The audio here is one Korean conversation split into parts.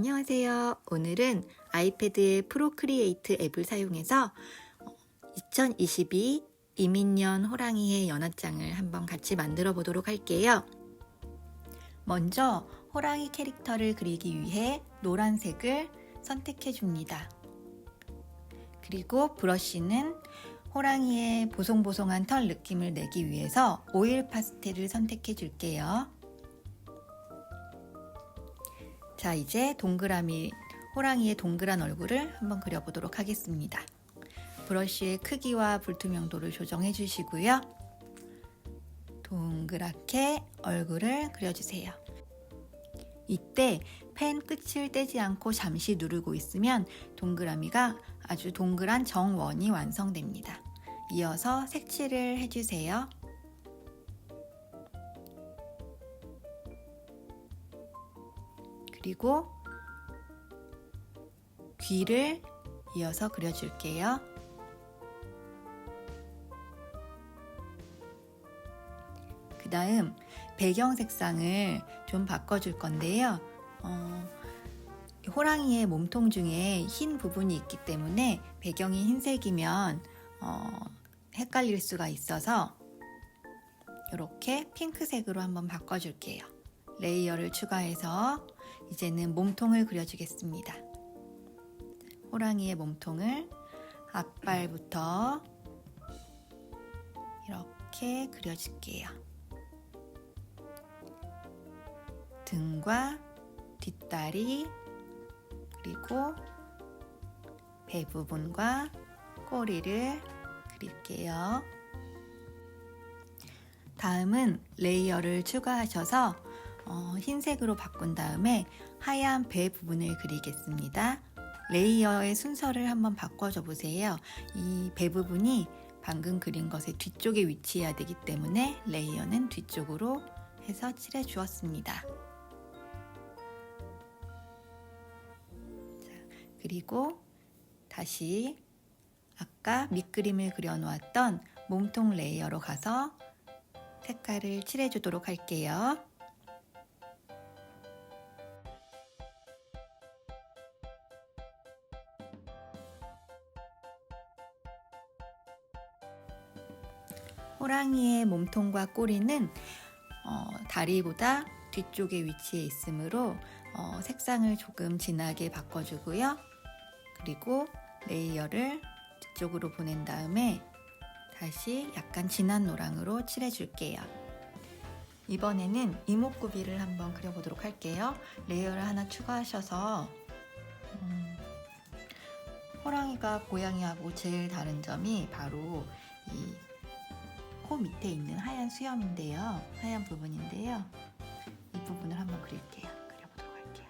안녕하세요. 오늘은 아이패드의 프로크리에이트 앱을 사용해서 2022 이민년 호랑이의 연화장을 한번 같이 만들어 보도록 할게요. 먼저 호랑이 캐릭터를 그리기 위해 노란색을 선택해 줍니다. 그리고 브러쉬는 호랑이의 보송보송한 털 느낌을 내기 위해서 오일 파스텔을 선택해 줄게요. 자, 이제 동그라미, 호랑이의 동그란 얼굴을 한번 그려보도록 하겠습니다. 브러쉬의 크기와 불투명도를 조정해 주시고요. 동그랗게 얼굴을 그려주세요. 이때 펜 끝을 떼지 않고 잠시 누르고 있으면 동그라미가 아주 동그란 정원이 완성됩니다. 이어서 색칠을 해주세요. 그리고 귀를 이어서 그려줄게요. 그 다음 배경 색상을 좀 바꿔줄 건데요. 어, 호랑이의 몸통 중에 흰 부분이 있기 때문에 배경이 흰색이면 어, 헷갈릴 수가 있어서 이렇게 핑크색으로 한번 바꿔줄게요. 레이어를 추가해서 이제는 몸통을 그려주겠습니다. 호랑이의 몸통을 앞발부터 이렇게 그려줄게요. 등과 뒷다리 그리고 배 부분과 꼬리를 그릴게요. 다음은 레이어를 추가하셔서 어, 흰색으로 바꾼 다음에 하얀 배 부분을 그리겠습니다. 레이어의 순서를 한번 바꿔줘 보세요. 이 배 부분이 방금 그린 것의 뒤쪽에 위치해야 되기 때문에 레이어는 뒤쪽으로 해서 칠해 주었습니다. 그리고 다시 아까 밑그림을 그려놓았던 몸통 레이어로 가서 색깔을 칠해 주도록 할게요. 호랑이의 몸통과 꼬리는 어, 다리보다 뒤쪽에 위치해 있으므로 어, 색상을 조금 진하게 바꿔주고요. 그리고 레이어를 뒤쪽으로 보낸 다음에 다시 약간 진한 노랑으로 칠해줄게요. 이번에는 이목구비를 한번 그려보도록 할게요. 레이어를 하나 추가하셔서 음, 호랑이가 고양이하고 제일 다른 점이 바로 이 코 밑에 있는 하얀 수염인데요. 하얀 부분인데요. 이 부분을 한번 그릴게요. 그려보도록 할게요.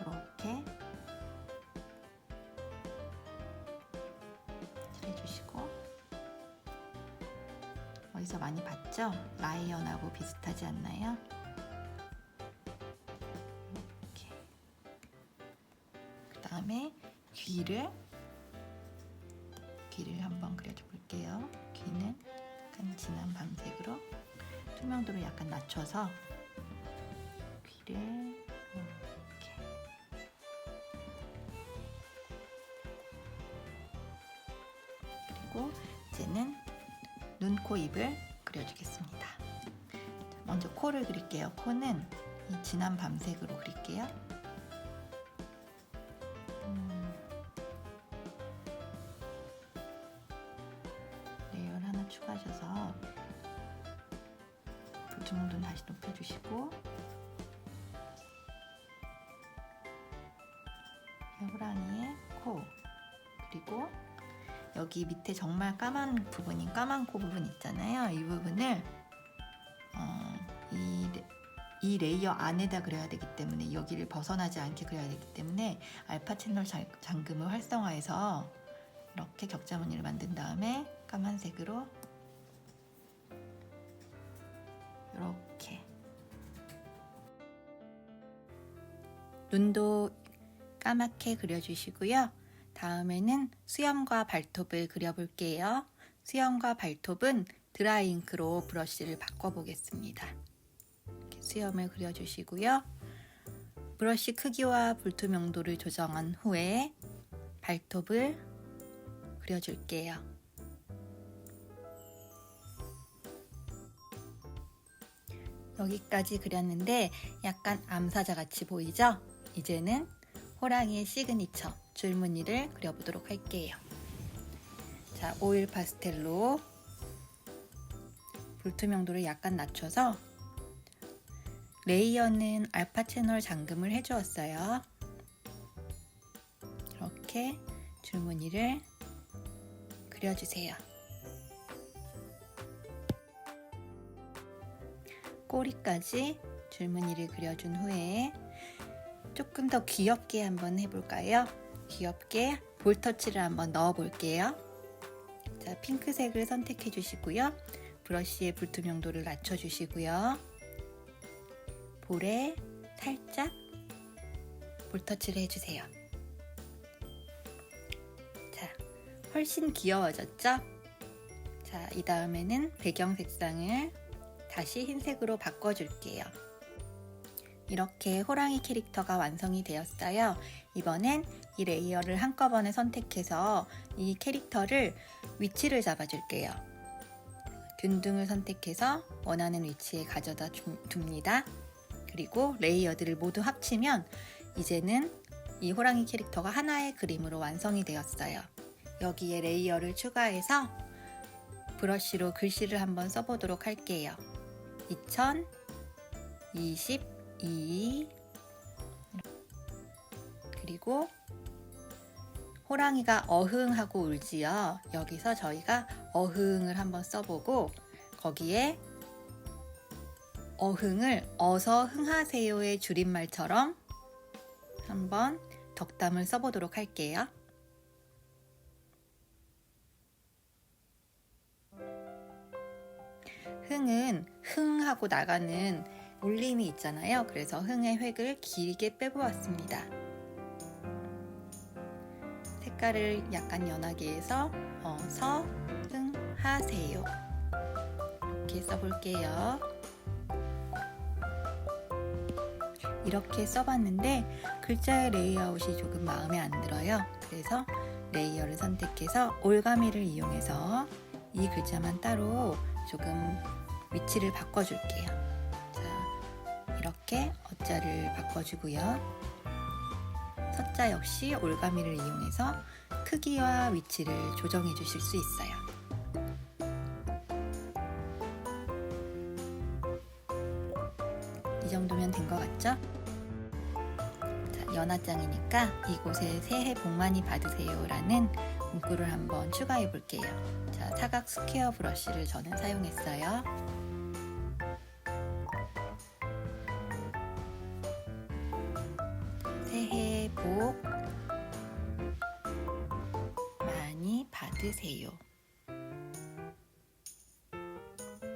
이렇게 칠해주시고 어디서 많이 봤죠? 라이언하고 비슷하지 않나요? 이렇게 그 다음에 귀를 볼게요. 귀는 약간 진한 밤색으로 투명도를 약간 낮춰서 귀를 이렇게 그리고 이제는 눈, 코, 입을 그려주겠습니다. 먼저 코를 그릴게요. 코는 이 진한 밤색으로 그릴게요. 호랑이의 코 그리고 여기 밑에 정말 까만 부분인 까만 코 부분 있잖아요. 이 부분을 어, 이, 이 레이어 안에다 그려야 되기 때문에 여기를 벗어나지 않게 그려야 되기 때문에 알파 채널 잠금을 활성화해서 이렇게 격자 무늬를 만든 다음에 까만색으로 이렇게 눈도 까맣게 그려주시고요. 다음에는 수염과 발톱을 그려볼게요. 수염과 발톱은 드라이잉크로 브러쉬를 바꿔보겠습니다. 수염을 그려주시고요. 브러쉬 크기와 불투명도를 조정한 후에 발톱을 그려줄게요. 여기까지 그렸는데 약간 암사자 같이 보이죠? 이제는 호랑이의 시그니처 줄무늬를 그려보도록 할게요. 자, 오일 파스텔로 불투명도를 약간 낮춰서 레이어는 알파 채널 잠금을 해주었어요. 이렇게 줄무늬를 그려주세요. 꼬리까지 줄무늬를 그려준 후에 조금 더 귀엽게 한번 해볼까요? 귀엽게 볼터치를 한번 넣어 볼게요. 자, 핑크색을 선택해 주시고요. 브러쉬의 불투명도를 낮춰 주시고요. 볼에 살짝 볼터치를 해주세요. 자, 훨씬 귀여워졌죠? 자, 이 다음에는 배경 색상을 다시 흰색으로 바꿔줄게요. 이렇게 호랑이 캐릭터가 완성이 되었어요. 이번엔 이 레이어를 한꺼번에 선택해서 이 캐릭터를 위치를 잡아줄게요. 균등을 선택해서 원하는 위치에 가져다 주- 둡니다. 그리고 레이어들을 모두 합치면 이제는 이 호랑이 캐릭터가 하나의 그림으로 완성이 되었어요. 여기에 레이어를 추가해서 브러쉬로 글씨를 한번 써보도록 할게요. 2022 그리고 호랑이가 어흥하고 울지요. 여기서 저희가 어흥을 한번 써보고 거기에 어흥을 어서 흥하세요의 줄임말처럼 한번 덕담을 써보도록 할게요. 흥은 흥하고 나가는 울림이 있잖아요. 그래서 흥의 획을 길게 빼보았습니다. 색깔을 약간 연하게 해서 어 서 흥 하세요. 이렇게 써볼게요. 이렇게 써봤는데 글자의 레이아웃이 조금 마음에 안 들어요. 그래서 레이어를 선택해서 올가미를 이용해서 이 글자만 따로 조금 위치를 바꿔줄게요. 자, 이렇게 어자를 바꿔주고요. 서자 역시 올가미를 이용해서 크기와 위치를 조정해 주실 수 있어요. 이 정도면 된 것 같죠? 자, 연화장이니까 이곳에 새해 복 많이 받으세요 라는 문구를 한번 추가해 볼게요. 자, 사각 스퀘어 브러쉬를 저는 사용했어요. 받으세요.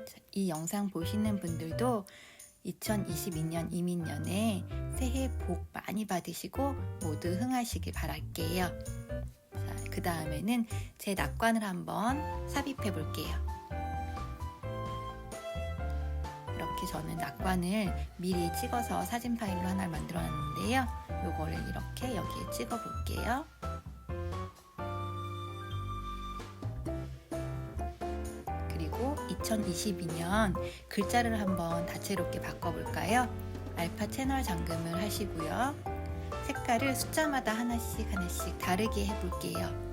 자, 이 영상 보시는 분들도 2022년 이민년에 새해 복 많이 받으시고 모두 흥하시길 바랄게요. 자, 그 다음에는 제 낙관을 한번 삽입해 볼게요. 이렇게 저는 낙관을 미리 찍어서 사진 파일로 하나 만들어 놨는데요. 요거를 이렇게 여기에 찍어 볼게요. 2022년 글자를 한번 다채롭게 바꿔볼까요? 알파 채널 잠금을 하시고요. 색깔을 숫자마다 하나씩 하나씩 다르게 해볼게요.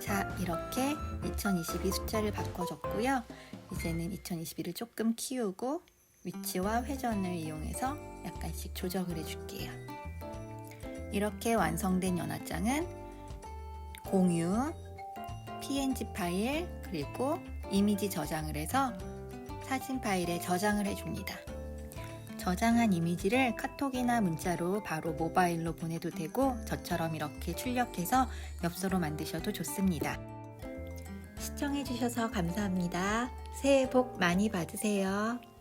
자, 이렇게 2022 숫자를 바꿔줬고요. 이제는 2022를 조금 키우고 위치와 회전을 이용해서 약간씩 조정을 해줄게요. 이렇게 완성된 연화장은 공유, PNG 파일, 그리고 이미지 저장을 해서 사진 파일에 저장을 해줍니다. 저장한 이미지를 카톡이나 문자로 바로 모바일로 보내도 되고 저처럼 이렇게 출력해서 엽서로 만드셔도 좋습니다. 시청해주셔서 감사합니다. 새해 복 많이 받으세요.